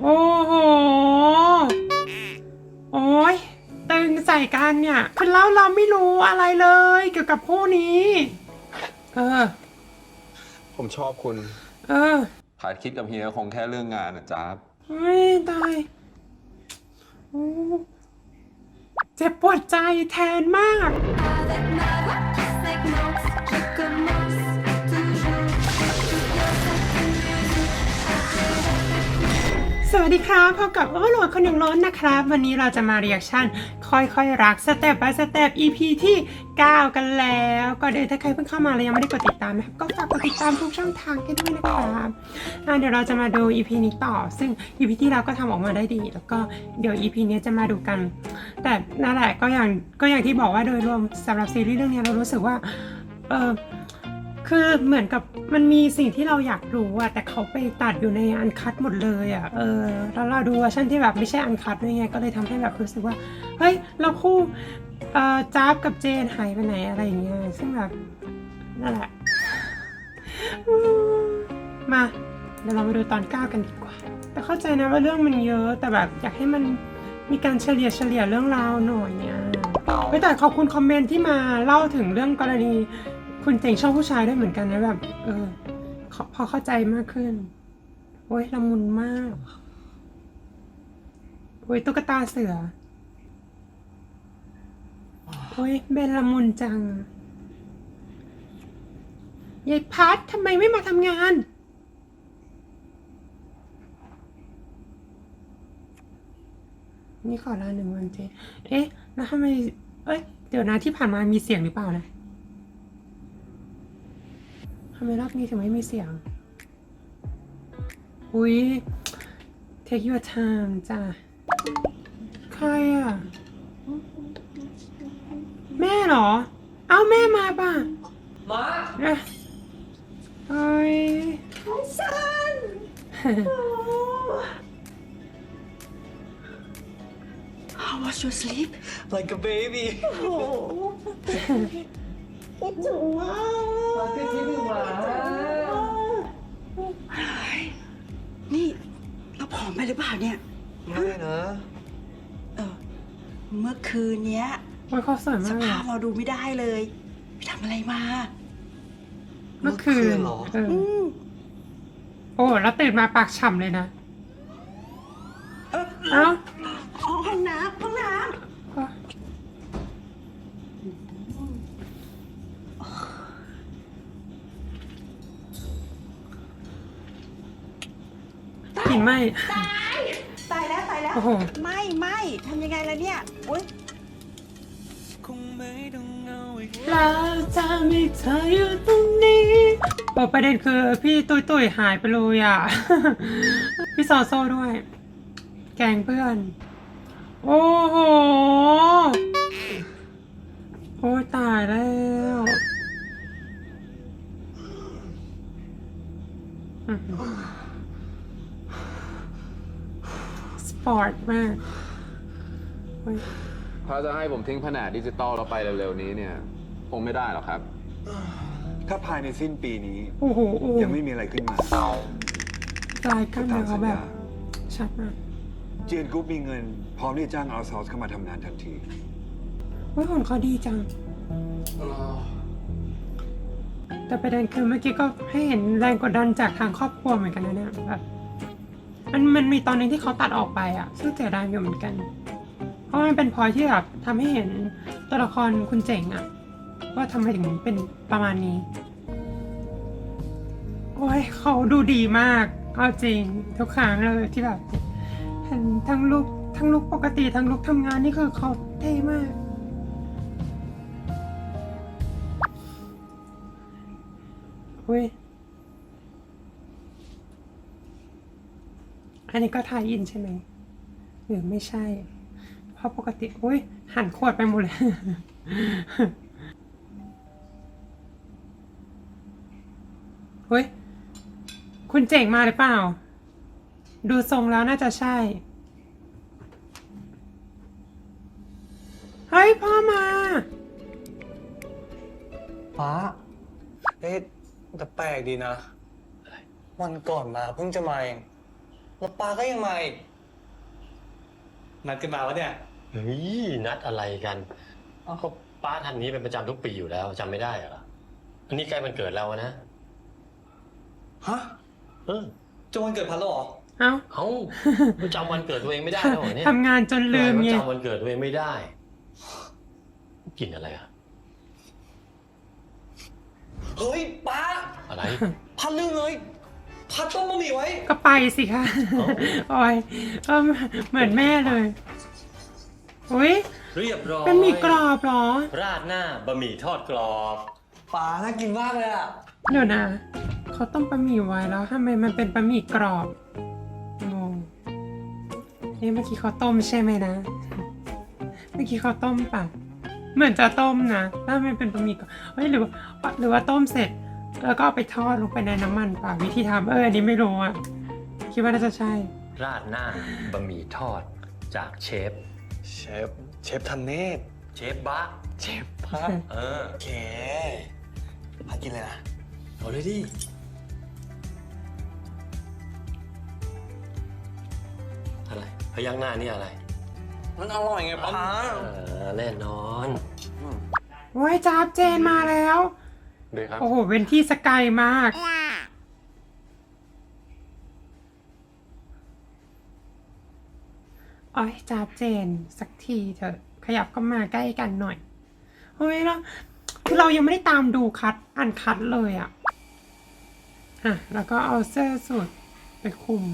โอ้โห โอ้ยตึงใส่กันเนี่ยคือเล่าเราไม่รู้อะไรเลย เกี่ยวกับคู่นี้ เออ ผมชอบคุณเออถ่ายคลิปกับเฮียคงแค่เรื่องงานนะจ๊าบเฮ้ยตายโอ้เจ็บปวดใจแทนมาก วัสดีครับพบกับโอ้โหลดคนหนึ่งล้นนะครับ วันนี้เราจะมาเรียกชั่น ค่อยๆ รักสเต็ป by สเต็ป EP ที่ 9 กันแล้วก็เดี๋ยวถ้าใครเพิ่งเข้ามาแล้วยังไม่ได้กดติดตามนะครับก็ฝากกดติดตามทุกช่องทางกันด้วยนะครับเดี๋ยวเราจะมาดู EP นี้ต่อ ซึ่ง EP ที่เราก็ทำออกมาได้ดี แล้วก็เดี๋ยว EP นี้จะมาดูกัน แต่นั่นแหละก็อย่างก็อย่างที่บอกว่าโดยรวมสำหรับซีรีส์เรื่องนี้เรารู้สึกว่าเออ คือเหมือนกับมันมีสิ่งที่เราอยากรู้อะแต่เขาไปตัดอยู่ในอันคัดหมดเลยอะเออแล้วเราดูเวอร์ชันที่แบบไม่ใช่อันคัดด้วยไงก็เลยทำให้แบบรู้สึกว่าเฮ้ยเราคู่เอ่อจ้าบกับเจนหายไปไหนอะไรอย่างเงี้ยซึ่งแบบนั่นแหละมาเดี๋ยวเรามาดูตอน9กันดีกว่า แต่เข้าใจนะว่าเรื่องมันเยอะแต่แบบอยากให้มันมีการเฉลี่ยเฉลี่ยเรื่องราวหน่อยเนี่ยเฮ้ยแต่ขอบคุณคอมเมนต์ที่มาเล่าถึงเรื่องกรณี คุณเจงชอบผู้ชายด้วยเหมือนกันนะแบบ เออพอเข้าใจมากขึ้นโอ้ยละมุนมากโอ้ยตุ๊กตาเสือโอ้ยเบนละมุนจังยายพัดทำไมไม่มาทำงาน นี่ขอลาหนึ่งวันเจเอ๊ะ แล้วทำไม เอ้ย เดี๋ยวนะที่ผ่านมามีเสียงหรือเปล่านะ ทำไมรอบนี้ถึงไม่มีเสียง อุ้ย take your time จ้ะ ใครอะ แม่เหรอ เอ้าแม่มาป่ะ มาเอ๊ะเอ้ยซัน How was your sleep? like a baby คิดถึงมาก มาขึ้นที่หนึ่งหมานี่เราผอมไปหรือเปล่าเนี่ย ไม่นะเออ เมื่อคืนเนี้ยโอ้ยเขาสวยสมากเลยภาพอะเราดูไม่ได้เลยไปทำอะไรมา เมื่อคืนเหรอเอออืมโอ้แล้วตื่นมาปากฉ่ำเลยนะ เออเอ้า ตายแล้วตายแล้วโอ้โห ไม่ไม่ทำยังไงล่ะเนี่ยอุ้ยเราจะมีเธออยู่ตรงนี้โอ้ประเด็นคือพี่ตุยตุยหายไปเลยอะ พี่ซอโซ่ด้วย แกงเพื่อน โอ้โห โอ้ยตายแล้ว ปอร์ตมากโอ้ยถ้าจะให้ผมทิ้งแผนกดิจิตอลแล้วไปเร็วๆนี้เนี่ยคงไม่ได้หรอกครับ ถ้าภายในสิ้นปีนี้ โอ้โหโอ้โหยังไม่มีอะไรขึ้นมาลายกล้ามเนื้อเขาแบบตามสัญญชัดมากเจียนกรุ๊ปมีเงิน พร้อมที่จะจ้างเอาซอสเข้ามาทำงานทันที เฮ้ยหุ่นเขาดีจัง แต่ประเด็นคือเมื่อกี้ก็ให้เห็นแรงกดดันจากทางครอบครัวเหมือนกันนะเนี่ยแบบ มันมันมีตอนหนึงที่เขาตัดออกไปอะซึ่งเสียดายอยู่เหมือนกัน เพราะมันเป็นพอยที่แบบทำให้เห็นตัวละครคุณเจ๋งอะว่าทำไมถึงเป็นประมาณนี้ โอ้ยเขาดูดีมากเอาจริง ทุกครั้งเลยที่แบบเห็นทั้งลุกทั้งลุกปกติทั้งลุกทำงานนี่คือเขาเท่มากอุ้ย อันนี้ก็ทายอินใช่ไหมหรือไม่ใช่ เพราะปกติอุ้ยหันขวดไปหมดเลยอุ้ย คุณเจ๋งมาหรือเปล่า ดูทรงแล้วน่าจะใช่ เฮ้ย พ่อมา ฟ้าเอ๊ะแต่แปลกดีนะ วันก่อนมาเพิ่งจะมาเอง แล้วปาก็ยังมาอีกนัดกันมาวะเนี่ย เฮ้ยนัดอะไรกันก็ป้าทันนี้เป็นประจำทุกปีอยู่แล้วจำไม่ได้เหรออันนี้ใกล้มันเกิดแล้วนะฮะเออจะวันเกิดพัดแล้วเหรอ เอ้าเอ้ามันจำวันเกิดตัวเองไม่ได้แล้วเหรอเนี่ยทำงานจนลืมทำไไงจำวันเกิดตัวเองไม่ได้กินอะไรอะเฮ้ยป้าอะไร พัดลืมเลย พัดต้มบะหมี่ไว้ ก็ไปสิคะโอ้ยเออเหมือนแม่เลยอุ้ยเรียบร้อยเป็นหมี่กรอบเหรอ ราดหน้าบะหมี่ทอดกรอบป้าน่ากินมากเลยอะเดี๋ยวนะเขาต้มบะหมี่ไว้แล้วทำไมมันเป็นบะหมี่กรอบงงนี่เมื่อกี้เขาต้มใช่ไหมนะ เมื่อกี้เขาต้มปะเหมือนจะต้มนะแล้วมันเป็นบะหมี่กรอบเฮ้ยหรือว่าหรือว่าต้มเสร็จ แล้วก็เอาไปทอดลงไปในน้ำมันป่ะวิธีทำเอออันนี้ไม่รู้อะคิดว่าน่าจะใช่ ราดหน้าบะหมี่ทอดจากเชฟ เชฟ เชฟทันเนศเชฟบะเชฟพัดเออโอเคพัดกินเลยนะเอาเลยดิอะไรพยักหน้านี่อะไรมันอร่อยไงป้าเออแน่นอนว้ายจ้าบเจนมาแล้ว ดีครับ โอ้โหเป็นที่สกายมากโอ้ยจ้าบเจน สักทีเถอะ ขยับเข้ามาใกล้กันหน่อยเฮ้ยเราคือเรายังไม่ได้ตามดูคัดอันคัดเลยอะอะ แล้วก็เอาเสื้อสูทไปคลุม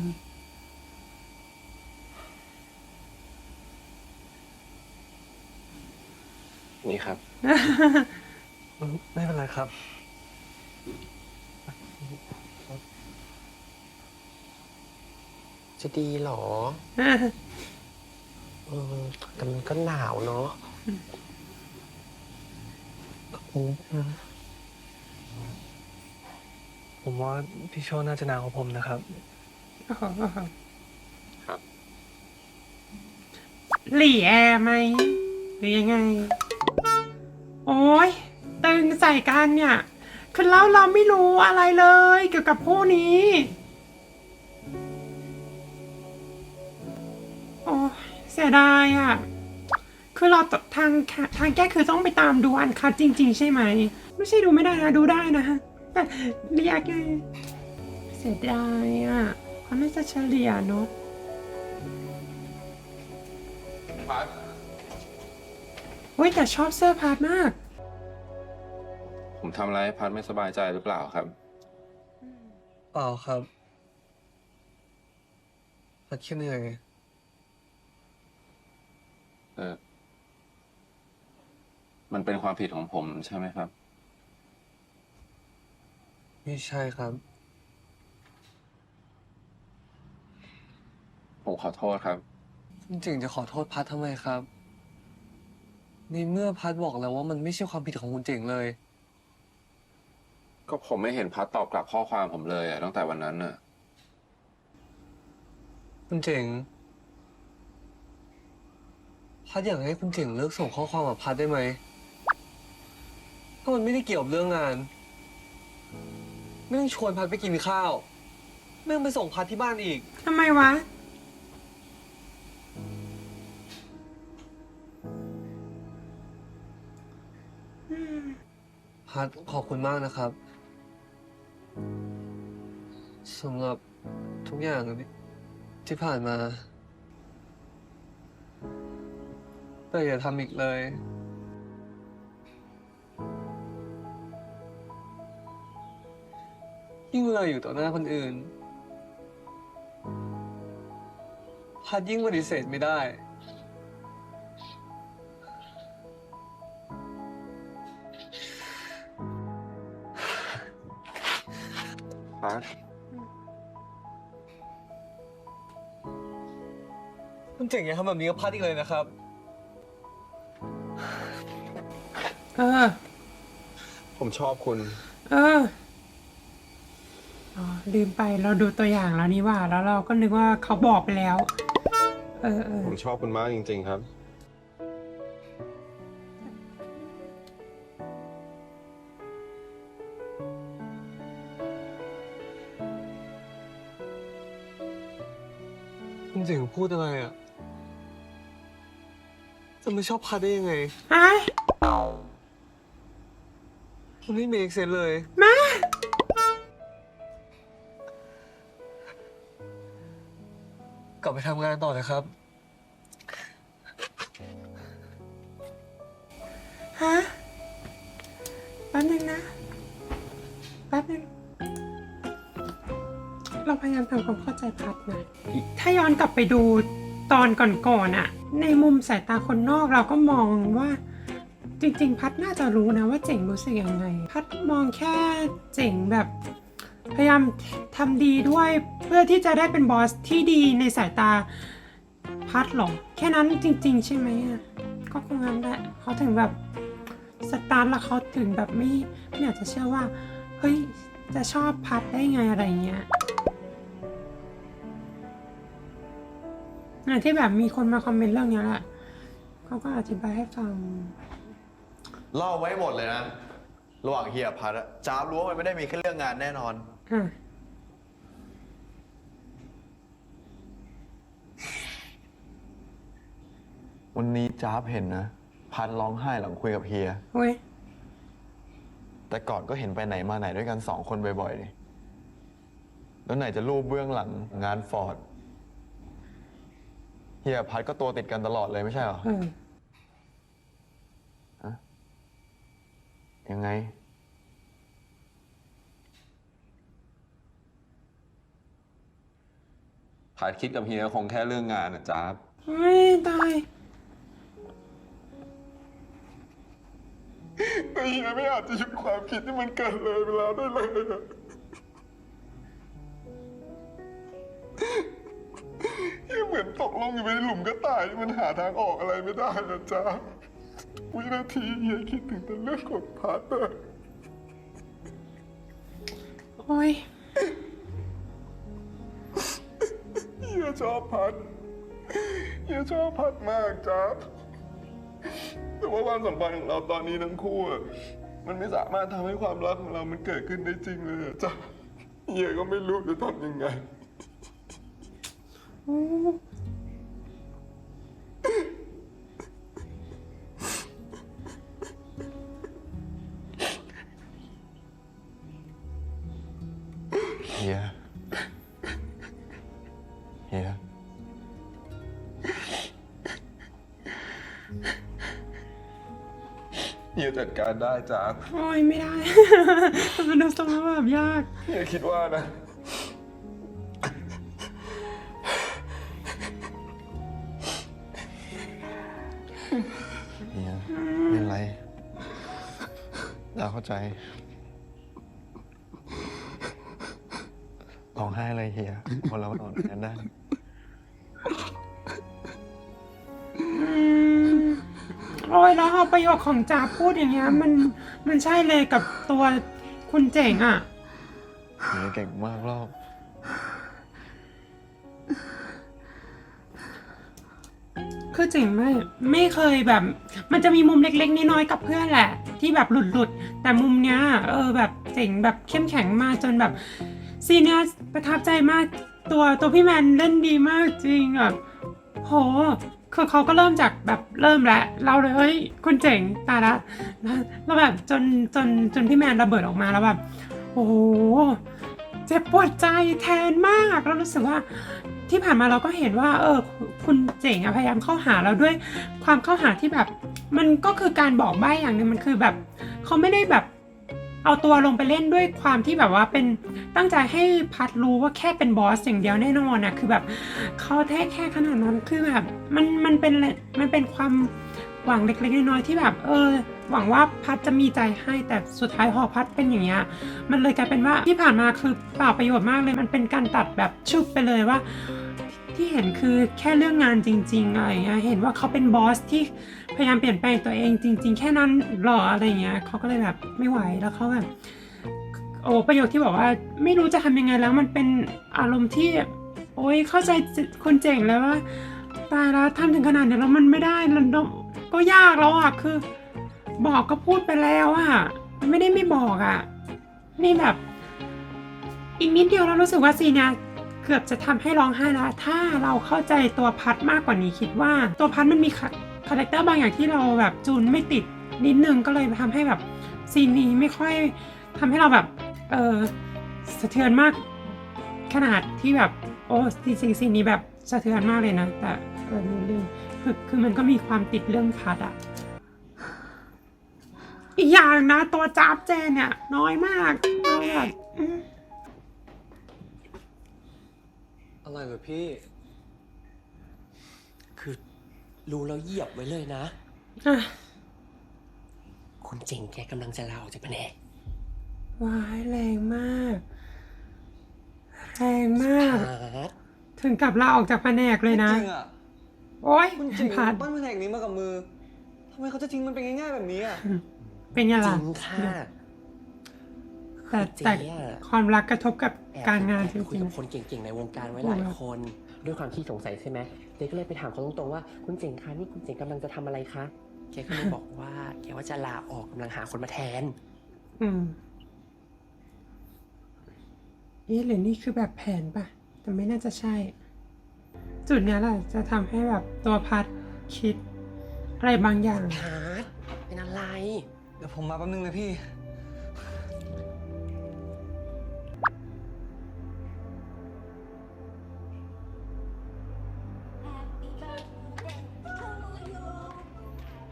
นี่ครับ ไม่เป็นไรครับ จะดีเหรอเออแต่มันก็หนาวเนาะผมว่าพี่โชน่าจะหนาวกว่าผมนะครับโอ้โหครับหลีแอร์ไหมหรือยังไง โอ้ยตึง ใส่กันเนี่ยคือเราเราไม่รู้อะไรเลยเกี่ยวกับผู้นี้ โอ้ยเสียดายอะ คือเราตทางทางแก้คือต้องไปตามดูอันคัดจริง ๆ ใช่ไหม ไม่ใช่ดูไม่ได้นะดูได้นะแต่เรียกไงเสียดายอะเขาน่าจะเฉลี่ยเนอะพัดเฮ้ยแต่ชอบเสื้อพาร์ทมาก ผมทำอะไรให้พัดไม่สบายใจหรือเปล่าครับ เปล่าครับพัดแค่เหนื่อยเออ มันเป็นความผิดของผมใช่ไหมครับ ไม่ใช่ครับ ผมขอโทษครับ จริงๆจะขอโทษพัดทำไมครับ ในเมื่อพัดบอกแล้วว่ามันไม่ใช่ความผิดของคุณเจ๋งเลย ก็ผมไม่เห็นพัดตอบกลับข้อความผมเลยอะตั้งแต่วันนั้นน่ะคุณเจ๋งพัดอยากให้คุณเจ๋งเลิกส่งข้อความกับพัดได้ไหมถ้ามันไม่ได้เกี่ยวกับเรื่องงาน ไม่ต้องชวนพัดไปกินข้าว ไม่ต้องไปส่งพัดที่บ้านอีก ทำไมวะ พัดขอบคุณมากนะครับ สำหรับทุกอย่างที่ผ่านมาแต่อย่าทำอีกเลย ยิ่งเวลาอยู่ต่อหน้าคนอื่นพัดยิ่งปฏิเสธไม่ได้ พัดคุณเจ๋งอย่าทำแบบนี้กับพัดอีกเลยนะครับ เออ ผมชอบคุณ เอออ๋อลืมไปเราดูตัวอย่างแล้วนี่ว่า แล้วเราก็นึกว่าเขาบอกไปแล้ว เออเออ ผมชอบคุณมากจริง ๆ ครับ จะไม่ชอบพัดได้ยังไงฮะมันไม่เมกเซนเลยมากลับไปทำงานต่อนะครับ ฮะแป๊บนึงนะ แป๊บนึง เราพยายามทำความเข้าใจพัดนะ ถ้าย้อนกลับไปดูตอนก่อนๆอะ ในมุมสายตาคนนอกเราก็มองว่าจริง ๆ พัดน่าจะรู้นะว่าเจ๋งรู้สึกยังไง พัดมองแค่เจ๋งแบบพยายามทำดีด้วยเพื่อที่จะได้เป็นบอสที่ดีในสายตาพัดหรอแค่นั้นจริง ๆ ใช่ไหมอะก็คงงั้นแหละเขาถึงแบบสตาร์ทแล้วเขาถึงแบบไม่ไม่อยากจะเชื่อว่าเฮ้ยจะชอบพัดได้ไงอะไรเงี้ย อะที่แบบมีคนมาคอมเมนต์เรื่องเนี้ยแหละเขาก็อธิบายให้ฟัง เล่าไว้หมดเลยนะ ระหว่างเฮียพัดอะจ้าบรู้ว่ามันไม่ได้มีแค่เรื่องงานแน่นอน อะวันนี้จ้าบเห็นนะ พัดร้องไห้หลังคุยกับเฮีย เว้ยแต่ก่อนก็เห็นไปไหนมาไหนด้วยกันสองคนบ่อยๆนี่แล้วไหนจะรูปเบื้องหลังงานฟอร์ด เฮียพัดก็ตัวติดกันตลอดเลยไม่ใช่เหรอเออยังไง พัดคิดกับเฮียคงแค่เรื่องงานอะจ๊าบไม่ตาย แต่เฮียไม่อาจจะหยุดความคิดที่มันเกิดเลยเวลาได้เลยอะ งอยู่ในหลุมกระต่ายที่มันหาทางออกอะไรไม่ได้นะจ๊าบวินาทีเฮียคิดถึงแต่เรื่องของพัดอะโอ้ยเฮียชอบพัดเฮียชอบพัดมากจ๊าบแต่ว่าความสัมพันธ์ของเราตอนนี้ทั้งคู่อะมันไม่สามารถทำให้ความรักของเรามันเกิดขึ้นได้จริงเลยอะจ๊าบเฮียก็ไม่รู้จะทำยังไงโจัดการได้จ๊าบโอ้ยไม่ได้ มันดูสภาพแบบยากเฮียคิดว่านะเฮียไม่เป็นไรเราเข้าใจ ร้องไห้อะไรเฮียคนเรานอนกันได้ โอ้ยแล้วเอาประโยคของจ่าพูดอย่างเงี้ยมันมันใช่เลยกับตัวคุณเจ๋งอะเฮียเก่งมากรอบคือเจ๋งไม่ไม่เคยแบบ มันจะมีมุมเล็กๆน้อยๆกับเพื่อนแหละ ที่แบบหลุดๆ แต่มุมเนี้ยเออแบบเจ๋งแบบเข้มแข็งมากจนแบบซีนเนี้ยประทับใจมากตัวตัวพี่แมนเล่นดีมากจริงแบบโห คือเขาก็เริ่มจากแบบเริ่มแล้วเราเลยเฮ้ยคุณเจ๋งตายละแล้วแบบจนจนจนพี่แมนระเบิดออกมาแล้วแบบโอ้โหเจ็บปวดใจแทนมากแล้วรู้สึกว่าที่ผ่านมาเราก็เห็นว่า เออ คุณเจ๋งพยายามเข้าหาเราด้วยความเข้าหาที่แบบ มันก็คือการบอกใบ้อย่างนึงมันคือแบบเขาไม่ได้แบบ เอาตัวลงไปเล่นด้วยความที่แบบว่าเป็นตั้งใจให้พัดรู้ว่าแค่เป็นบอสอย่างเดียวแน่นอนอะคือแบบเขาแท้แค่ขนาดนั้นคือแบบมันมันเป็นมันเป็นความหวังเล็กๆน้อยๆที่แบบ เออ หวังว่าพัดจะมีใจให้แต่สุดท้ายพอพัดเป็นอย่างเงี้ยมันเลยกลายเป็นว่าที่ผ่านมาคือเปล่าประโยชน์มากเลยมันเป็นการตัดแบบชุบไปเลยว่า ที่เห็นคือแค่เรื่องงานจริงๆอะไรเงี้ยเห็นว่าเขาเป็นบอสที่พยายามเปลี่ยนแปลงตัวเองจริง ๆ แค่นั้นหรออะไรเงี้ยเขาก็เลยแบบไม่ไหวแล้วเขาแบบโอ้ประโยคที่บอกว่าไม่รู้จะทำยังไงแล้วมันเป็นอารมณ์ที่ โอ้ยเข้าใจคนเจ๋งแล้วว่าตายแล้วทำถึงขนาดนี้แล้วมันไม่ได้แล้วก็ยากแล้วอะคือ บอกก็พูดไปแล้วอะไม่ได้ไม่บอกอะนี่แบบ อีกนิดเดียวเรารู้สึกว่าซีนเนี้ย เกือบจะทำให้ร้องไห้แล้วถ้าเราเข้าใจตัวพัดมากกว่านี้คิดว่า ตัวพัดมันมีคาคาแรคเตอร์บางอย่างที่เราแบบจูนไม่ติดนิดนึงก็เลยทำให้แบบซีนนี้ไม่ค่อยทำให้เราแบบเออสะเทือนมากขนาดที่แบบโอ้จริงๆซีนนี้แบบสะเทือนมากเลยนะ แต่เออเรื่องคือคือมันก็มีความติดเรื่องพัดอะอีกอย่างนะตัวจับเจนเนี่ยน้อยมากเราแบบ อืมอะไรเหรอพี่ คือรู้แล้วเหยียบไว้เลยนะ อะคุณเจ๋งแกกำลังจะลาออกจากแผนกวายแรงมาก แรงมาก พัดถึงกับลาออกจากแผนกเลยนะ จริงอะโอ๊ยคุณเจ๋งพัดปั้นแผนกนี้มากับมือทำไมเขาจะทิ้งมันไปง่ายๆแบบนี้อะเป็นยังจไงริงค่ะ แต่เจ๊แต่อะ ความรักกระทบกับแอบการงานจแอบคุยริงกับคนเก่งๆ ในวงการไว้หลายคน ด้วยความที่สงสัยใช่ไหมเจ๊ก็เลยไปถามเขาตรงๆว่าคุณเจ๋งคะนี่คุณเจ๋งกำลังจะทำอะไรคะแกก็เลยบอกว่าแกว่าจะลาออกกำลังหาคนมาแทน ๆอืมเอ๊ะหรือนี่คือแบบแผนปะแต่ไม่น่าจะใช่ จุดเนี้ยแหละจะทำให้แบบตัวพัดคิดอะไรบางอย่างพัดเป็นอะไร เดี๋ยวผมมาแป๊บนึงนะพี่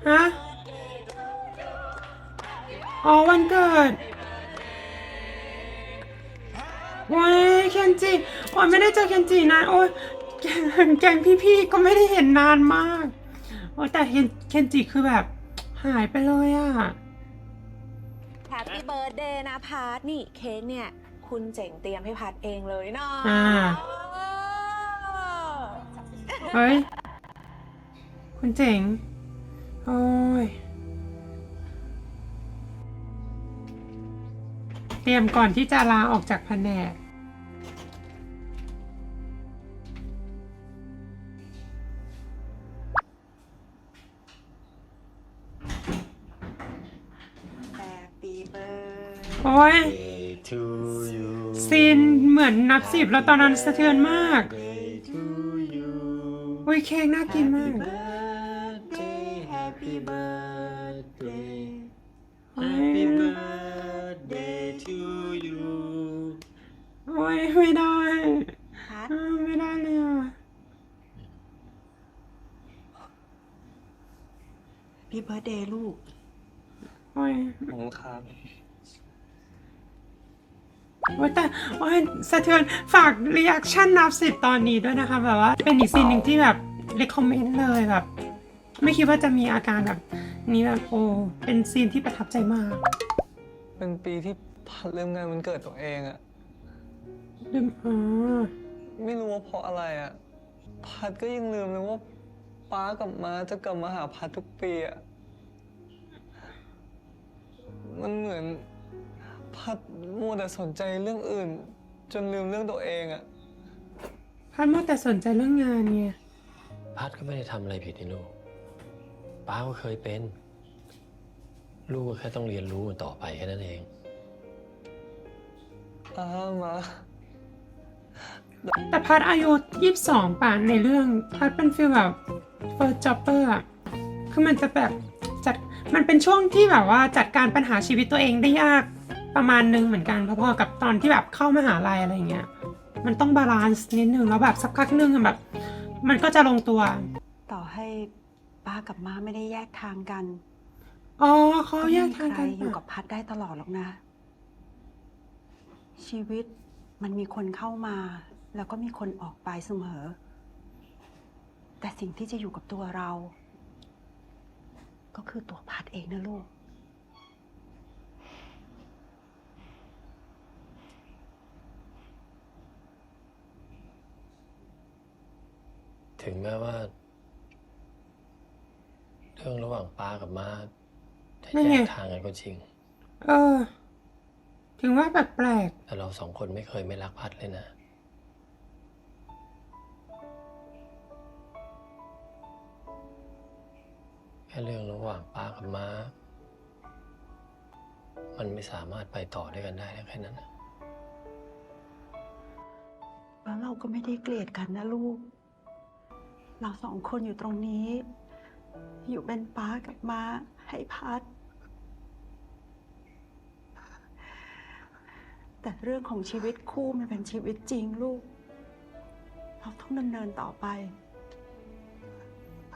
ฮะ อ๋อวันเกิดโอ้ยเคนจิโอ้ยไม่ได้เจอเคนจินานโอ้ยแกงแกงพี่ๆก็ไม่ได้เห็นนานมากโอ้ยแต่เคนเคนจิคือแบบหายไปเลยอะแฮปปี้เบิร์ดเดย์นะพัทนี่เค้กเนี่ย คุณเจ๋งเตรียมให้พัทเองเลยเนาะอ่าเฮ้ย คุณเจ๋ง โอ้ย เตรียมก่อนที่จะลาออกจากแผนกแฮปปี้เบิร์ดโอ้ย Day to you ซีนเหมือนนับสิบแล้วตอนนั้นสะเทือนมาก Day to you อุ้ยเค้กน่ากินมาก birthday Happy birthday โอ้ย Happy birthday to you โอ้ยไม่ได้พัทอ่าไม่ได้เลยอะพี่เบิร์ดเดย์ลูก โอ้ยผมครับโอ้ยแต่โอ้ยสะเทือนฝากรีแอคชั่นนับสิบตอนนี้ด้วยนะคะแบบว่าเป็นอีกซีนหนึ่งที่แบบเ e คคอมเมนต์เลยแบบ ไม่คิดว่าจะมีอาการแบบนี้แบบโอ้เป็นซีนที่ประทับใจมาก เป็นปีที่พัดเริ่มงานมันเกิดตัวเองอะลืมอ๋อไม่รู้ว่าเพราะอะไรอะพัดก็ยังลืมเลยว่าป้ากับม้าจะกลับมาหาพัดทุกปีอะมันเหมือนพัดมัวแต่สนใจเรื่องอื่น จนลืมเรื่องตัวเองอะพัดมัวแต่สนใจเรื่องงานไง พัดก็ไม่ได้ทำอะไรผิดนี่ลูก ป้าก็เคยเป็น ลูกก็แค่ต้องเรียนรู้มันต่อไปแค่นั้นเองอ้ามา แต่พัดอายุ22ป่ะในเรื่องพัดเป็นฟีลแบบเฟิร์สจ็อบเปอร์อะคือมันจะแบบจัดมันเป็นช่วงที่แบบว่าจัดการปัญหาชีวิตตัวเองได้ยากประมาณนึงเหมือนกันพอๆกับตอนที่แบบเข้ามหาลัยอะไรอย่างเงี้ย มันต้องบาลานซ์นิดนึงแล้วแบบสักพักนึงอะแบบ มันก็จะลงตัวต่อให้ ป้ากับม้าไม่ได้แยกทางกันอ๋อเขาก็แยไม่กมีทางใครกันอยู่ปะกับพัดได้ตลอดหรอกนะ ชีวิตมันมีคนเข้ามา แล้วก็มีคนออกไปเสมอ แต่สิ่งที่จะอยู่กับตัวเรา ก็คือตัวพัดเองนะลูก ถึงแม้ว่าเรื่องระหว่างป้ากับม้าจะนั่นแยไง กทางกันก็จริง เออ ถึงว่าแปลกแต่เราสองคนไม่เคยไม่รักพัดเลยนะ แค่เรื่องระหว่างป้ากับม้า มันไม่สามารถไปต่อด้วยกันได้แล้วแค่นั้นนะๆแล้วเราก็ไม่ได้เกลียดกันนะลูก เราสองคนอยู่ตรงนี้ อยู่เป็นป้ากับมาให้พัด แต่เรื่องของชีวิตคู่มันเป็นชีวิตจริงลูก เราต้องดำเนินต่อไป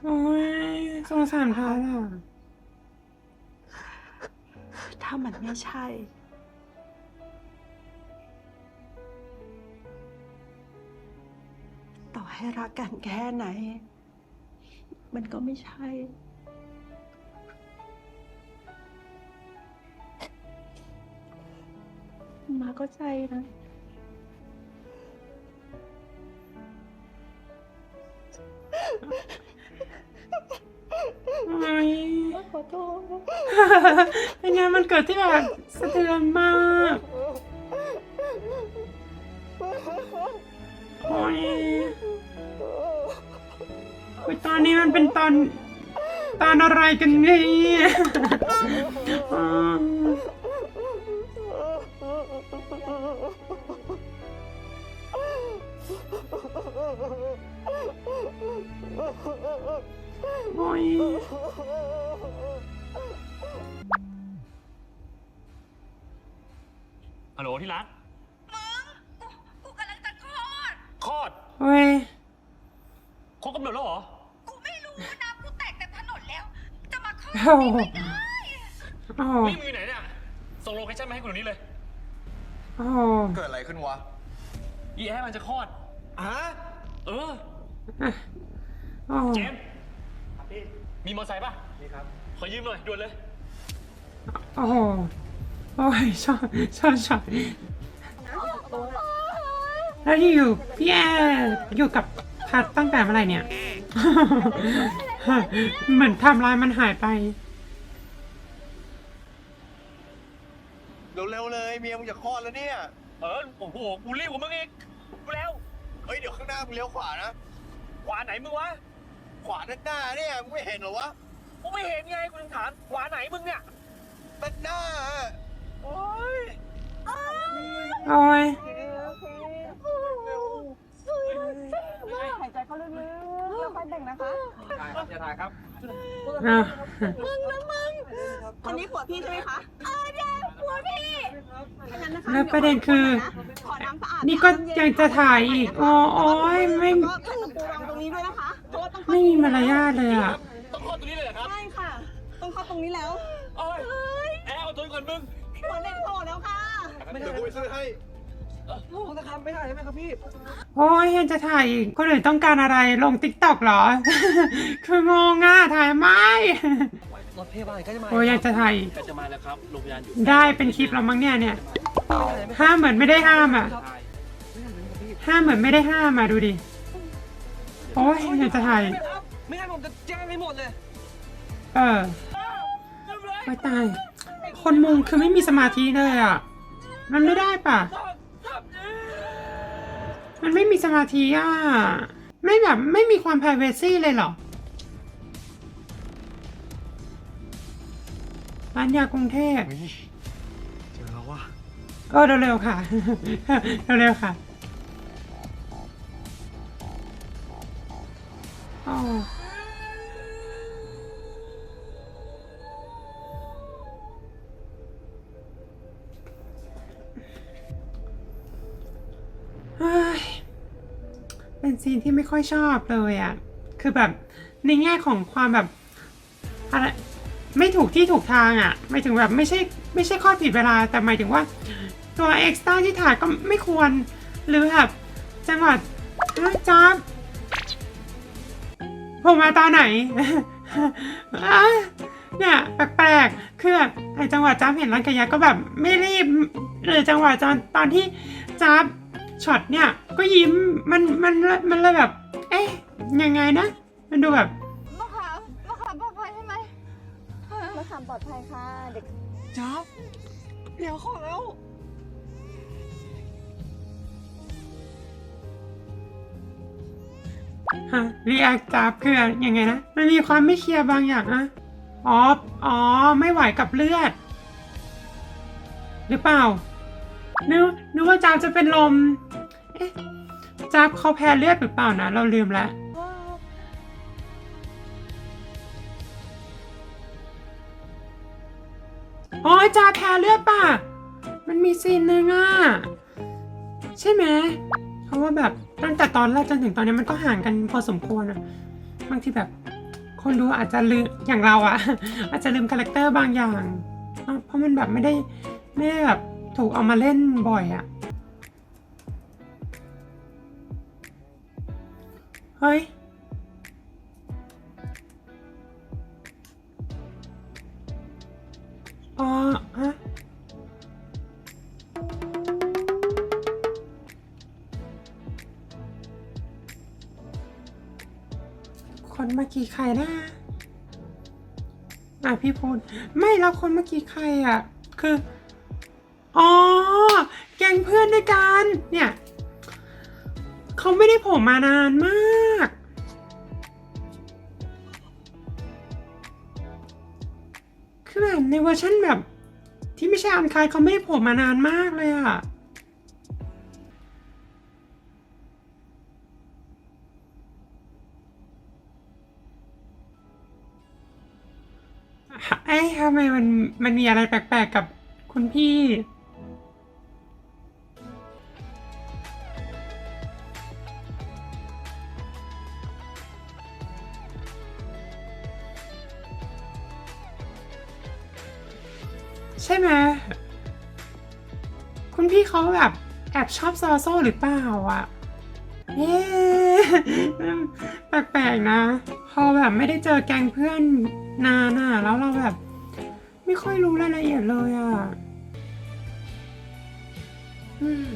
โอ้ยสงสารพัดอะ ถ้ามันไม่ใช่ ต่อให้รักกันแค่ไหน มันก็ไม่ใช่ มาก็ใจนะโอ้ยขอโทษเป็นไงมันเกิดที่แบบสะเทือนมากโอ้ย อ้ยตอนนี้มันเป็นตอนตอนอะไรกันเนี่ยอืมโอ้ย จะมาคลอดโอ้โหไม่ได้โอ้โหนี่มึงอยู่ไหนเนี่ย ส่งโลเคชั่นมาให้กูเดี๋ยวนี้เลย โอ้โหเกิดอะไรขึ้นวะอีแอร์มันจะคลอด ฮะเออ โอ้โหเจมส์มีมอเตอร์ไซค์ป่ะ มีครับ ขอยืมหน่อยด่วนเลย โอ้โหโอ้ยชอบชอบชอบแล้วที่อยู่พี่แอร์อยู่กับพัดตั้งแต่เมื่อไหร่เนี่ย เหมือนไทำลายมันหายไป เร็วๆเลยเมียมึงจะคลอดแล้วเนี่ย เออโอ้โหกูรีบกว่ามึงอีกกูแล้วเฮ้ยเดี๋ยวข้างหน้ามึงเลี้ยวขวานะ ขวาไหนมึงวะขวาด้านหน้าเนี่ยมึงไม่เห็นเหรอวะกูไม่เห็นไงกูถึงถามขวาไหนมึงเนี่ยด้านหน้าอะโอ้ยโอ้ยหายใจเข้าลึก ๆแล้วค่อยแบ่งนะคะถ่ายครับอย่าถ่ายครับอ้าวคนนี้ผัวพี่ใช่ไหมคะเออเดี๋ยวผัวพี่แค่นั้นนะคะแล้วประเด็นคือ ขอน้ำสะอาดนี่ก็ยังจะถ่ายอีกโอ้โอ้ยไม่ก็ใส่ตะปูวางตรงนี้ด้วยนะคะเพราะว่าต้องไม่มีมารยาทเลยอะต้องคลอดตรงนี้เลยเหรอครับใช่ค่ะ ต้องเข้าตรงนี้แล้วโอ้ยแอร์เอาตัวก่อนมึงหัวเด็กโผล่แล้วค่ะเดี๋ยวกูไปซื้อให้ ลูกนะครับไม่ได้ใช่ไหมครับพี่ โอ้ยยังจะถ่ายอีกคนอื่นต้องการอะไรลงติ๊กต็อกเหรอ คืองงอะถ่ายไม่ รถพยาบาลก็จะมาโอ้ยยังจะถ่ายอีกก็จะมาแล้วครับโรงพยาบาลอยู่ได้เป็นคลิปแล้วมั้งเนี่ยเนี่ยห้ามเหมือนไม่ได้ห้ามอะห้ามเหมือนไม่ได้ห้ามอะดูดิ โอ้ยอยากจะถ่าย ไม่งั้นผมจะแจ้งให้หมดเลย เออไปตาย คนมุงคือไม่มีสมาธิเลยอะ มันไม่ได้ป่ะ มันไม่มีสมาธิอะ ไม่แบบไม่มีความ p r i เวซีเลยเหรอร้านยากรุงเทพเจอแล้ววะเออเร็วๆค่ะ เร็วๆค่ะ อ๋อ เป็นซีนที่ไม่ค่อยชอบเลยอะ่ะ คือแบบในแง่ของความแบบอะไรไม่ถูกที่ถูกทางอะ่ะหมายถึงแบบไม่ใช่ไม่ใช่ข้อผิดเวลา แต่หมายถึงว่า ตัวเอ็กซ์ต้าที่ถ่ายก็ไม่ควร หรือแบบจังหวัดอ้าวจ๊อบผมมาตอนไหนเนี่ยแปลกๆคือแบบไอ้จังหวะจ๊อบเห็นร้านกระยะก็แบบไม่รีบหรือจังหวะตอนตอนที่จ๊อบช็อตเนี่ย ก็ยิ้มมันมันมันเลยแบบ เอ๊ะยังไงนะ มันดูแบบมะขามมะขามปลอดภัยใช่ไหมมะขามปลอดภัยค่ะเด็กจ๊อบเดี๋ยวขอแล้ว ฮะรีแอคจับคือยังไงนะ มันมีความไม่เคลียร์บางอย่างอะอ๋ออ๋อไม่ไหวกับเลือด หรือเปล่านึกนึกว่าจามจะเป็นลมเอ๊ะจับเขาแพ้เลือดหรือเปล่านะ เราลืมแล้วโอ้ยจาแพ้เลือดป่ะ มันมีซีนหนึ่งอะใช่ไหมเพราะว่าแบบตั้งแต่ตอนแรกจนถึงตอนนี้มันก็ห่างกันพอสมควรอะบางทีแบบคนดูอาจจะลืมอย่างเราอะอาจจะลืมคาแรคเตอร์บางอย่างเนอะเพราะมันแบบไม่ได้ไม่ได้แบบถูกเอามาเล่นบ่อยอะ เฮ้ย อ๋อฮะคนเมื่อกี้ใครนะอะพี่พูด ไม่แล้วคนเมื่อกี้ใครอะ คือ อ๋อ แกงเพื่อนด้วยกัน เนี่ย เขาไม่ได้โผมมานานมาก คือแบบในเวอร์ชันแบบ ที่ไม่ใช่อันคายเขาไม่ได้โผล่มานานมากเลยอะไอ้ทำไมมันมันมีอะไรแปลกๆกับคุณพี่ ใช่ไหมคุณพี่เขาแบบแอบชอบซอโซ่หรือเปล่าอะเอ๊แปลกๆนะ พอแบบไม่ได้เจอแก๊งเพื่อนนานอะ แล้วเราแบบ ไม่ค่อยรู้รายละเอียดเลยอะ อืม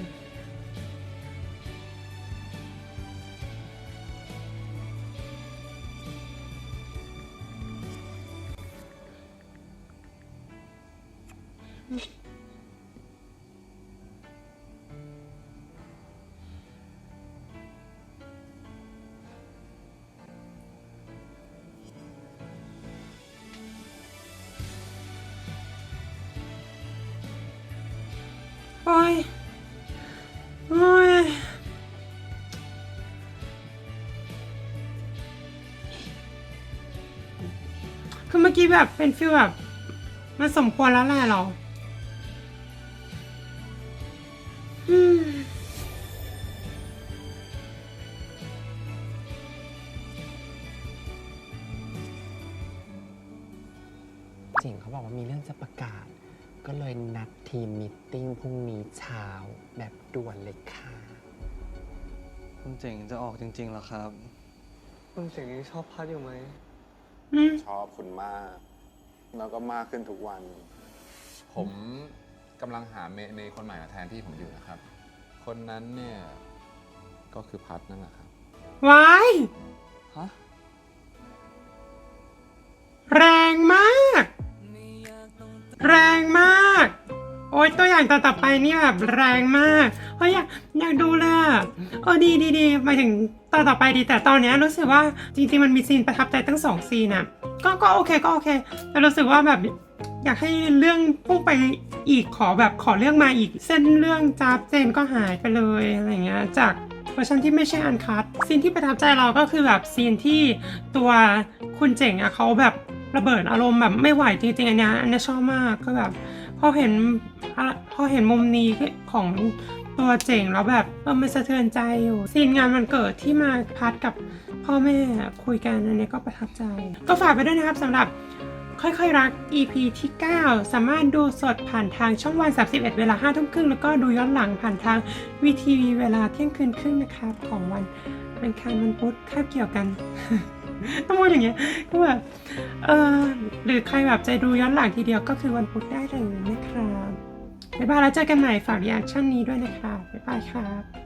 คือเมื่อกี้แบบเป็นฟีลแบบ มันสมควรแล้วแหละเหรออืมเจ๋งเขาบอกว่ามีเรื่องจะประกาศ ก็เลยนัดทีมมิทติ้งพรุ่งนี้เช้าแบบด่วนเลยค่ะ คุณเจ๋งจะออกจริงๆเหรอครับ คุณเจ๋งยังชอบพัดอยู่ไหม อืม ชอบคุณมาก แล้วก็มากขึ้นทุกวัน ผมกำลังหาเมเมย์คนใหม่มาแทนที่ผมอยู่นะครับ คนนั้นเนี่ย ก็คือพัดนั่นแหละครับ วาย ฮะ ยตัวอย่างต่อต่อไปนี่แบบแรงมากเฮ้ยอยากอยากดูเลยอะเออดีดีดีมาถึงต่อต่อไปดีแต่ตอนเนี้ยรู้สึกว่าจริงๆมันมีซีนประทับใจตั้งสองซีนอะก็ก็โอเคก็โอเค แต่รู้สึกว่าแบบอยากให้เรื่องพุ่งไปอีกขอแบบขอเรื่องมาอีกเส้นเรื่องจับเจนก็หายไปเลยอะไรเงี้ยจากเวอร์ชันที่ไม่ใช่อันคัดซีนที่ประทับใจเราก็คือแบบซีนที่ตัวคุณเจ๋งอะเขาแบบระเบิดอารมณ์แบบไม่ไหวจริงๆอันเนี้ยอันเนี้ยชอบมากก็แบบ พอเห็นพอเห็นมุมนี้ของตัวเจ๋งแล้วแบบเออมันสะเทือนใจอยู่ซีนงานมันเกิดที่มาพัดกับพ่อแม่คุยกันอันเนี้ก็ประทับใจ ก็ฝากไปด้วยนะครับสำหรับค่อยๆรัก EP ที่ 9 สามารถดูสดผ่านทางช่องวัน 31 เวลา5ทุ่มครึ่งแล้วก็ดูย้อนหลังผ่านทางวีทีวีเวลาเที่ยงคืนครึ่งนะครับ ของวันอังคารวันพุธคาบเกี่ยวกัน ต้องพูดอย่างเงี้ยก็แบบเออหรือใครแบบจะดูย้อนหลังทีเดียวก็คือวันพุธได้เลยนะครับบ๊ายบายแล้วเจอกันใหม่ฝากรีแอคชั่นนี้ด้วยนะครับบ๊ายบายครับ